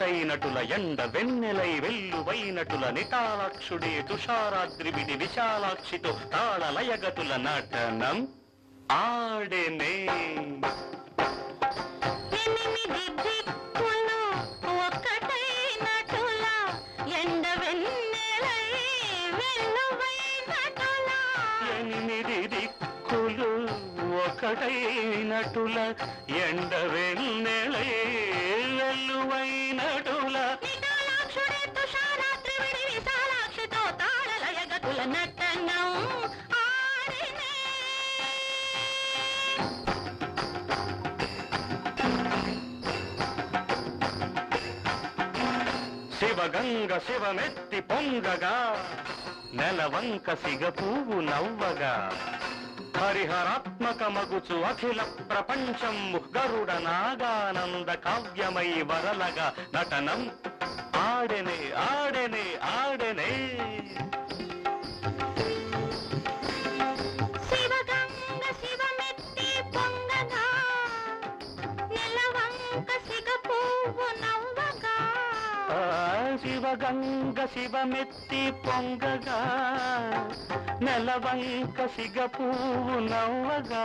ఒక్కటైనటుల ఎండ వెన్నెలై వెల్లువైనటుల నిటాలాక్షుడే తుషారాద్రివిడి విశాలాక్షితో తాళలయగతుల నటనం. ఆడెనే ఒకటైనటుల ఎండ వెన్నెలై శివగంగ శివమెత్తి పొంగగా నెలవంక సిగ పువ్వు నవ్వగా. హరిహరాత్మక మగుచు అఖిల ప్రపంచం గరుడ నాగానంద కావ్యమై వరలగా నటనం. ఆడెనే ఆడెనే ఆడెనే. శివగంగ శివమెత్తి పొంగగా నెలవంక సిగ పువ్వు నవ్వగా.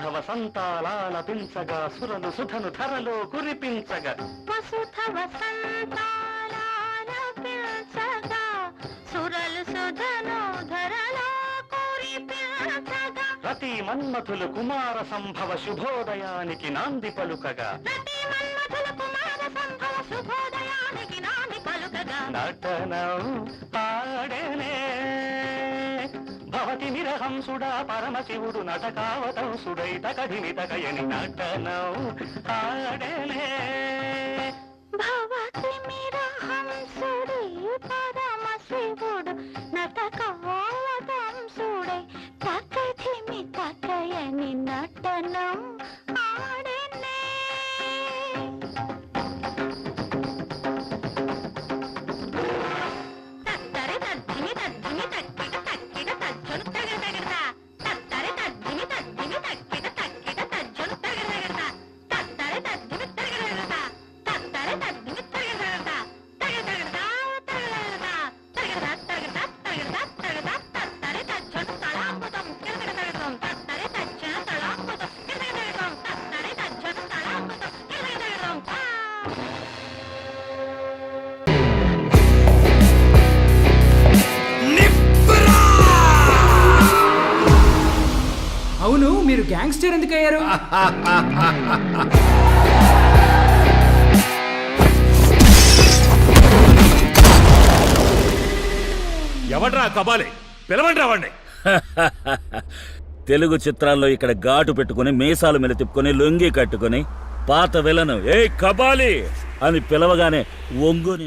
వసుధవ సంతాలాలపించగా సురలు సుధను ధరలో కురిపించగా. వసుధ వసంతాలపించగా సురలు సుధను ధరలో కురిపించగా. రతి మన్మథులు కుమార సంభవ శుభోదయానికి నాంది పలుకగా. రతి మన్మథుల కుమార సంభవ శుభోదయానికి నాంది పలుకగా. నటనం ఆడెనే భవతి నిరహంసుడా పరమశివుడు నటకావతంసుడై తకధిని తకయని నటనం ఆడెనే. భవతి మిరహంసుడే పరమశివుడు నటకావతంసుడే తకధిమి తకయని నటనం గ్యాంగ్స్టర్ ఎందుకు అయ్యారు ఎవడ్రా కబాలి? పిలవండి రావండి తెలుగు చిత్రాల్లో ఇక్కడ ఘాటు పెట్టుకుని మీసాలు మెలి తిప్పుకొని లొంగి కట్టుకుని పాత విలను ఏ కబాలి అని పిలవగానే ఒంగుని